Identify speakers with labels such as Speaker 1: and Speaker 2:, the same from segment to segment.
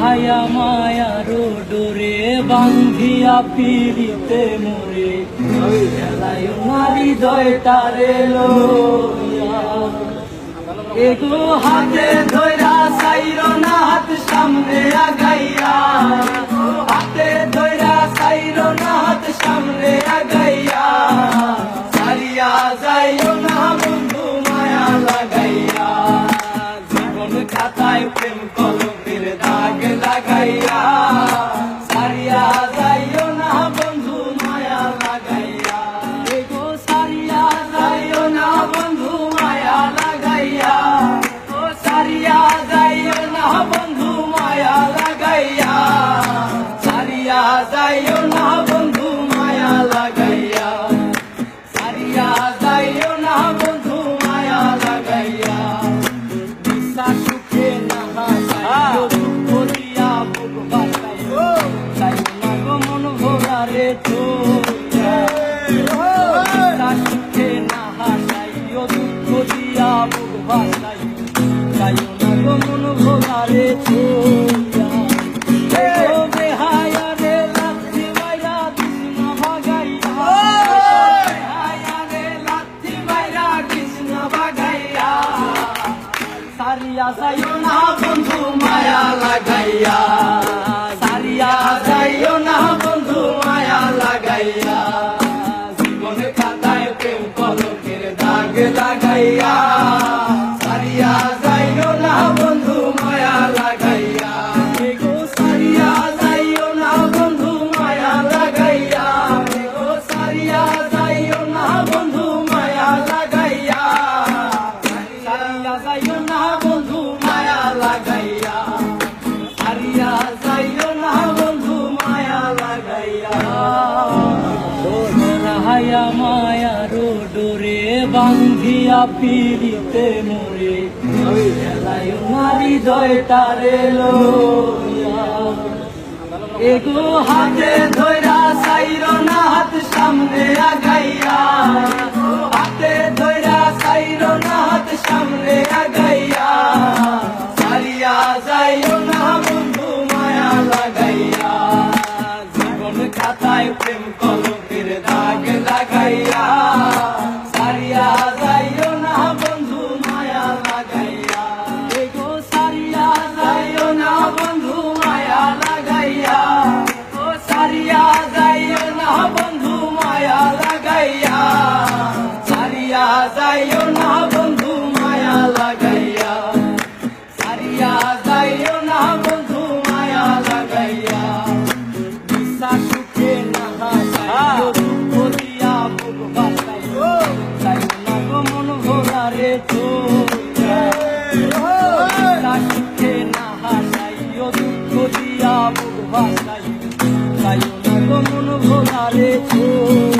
Speaker 1: হায়া মায়ার ডোরে বান্ধিয়া পিড়িতে মোরে, খেলায় নারী তারে এগো হাতে ধৈরা সাইর না সামনে আগাইয়া হাতে ধৈরা সাইর না সামনে আগাইয়া সারিয়া যাইও না বন্ধু মায়া লাগাইয়া। জীবন খাতায় প্রেম লাগাইয়া সারিয়া যাইও না বন্ধু মায়া লাগাইয়া। এগো সারিয়া যাইও না বন্ধু মায়া লাগাইয়া। ও সারিয়া যাইও না বন্ধু মায়া লাগাইয়া। সারিয়া যাইও তোরা বিশ্বাস সুখে না হাসাইও দুঃখ দিয়া বুক বাসাইও যাইও না গো মন ভোলারে সারিয়া যাইও না বন্ধু মায়া লাগাইয়া। সারিয়া যাইও না বন্ধু হায়া মায়ার ডোরে বান্ধিয়া পিড়িতে মোরে। খেলায় নারী দয় তারে এগো হাতে ধৈরা সাইর না হাত, সামনে আগাইয়া সারিয়া যাইও না বন্ধু, মায়া লাগাইয়া। সারিয়া যাইও না বন্ধু, মায়া লাগাইয়া। বিশ্বাস সুখে না হাসাইও দুঃখ দিয়া বুক বাসাইও যাইও না গো মন ভোলারে তোরা। বিশ্বাস সুখে না হাসাইও দুঃখ দিয়া বুক বাসাইও যাইও না গো মন ভোলারে তোরা। ও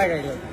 Speaker 1: বন্ধু মায়া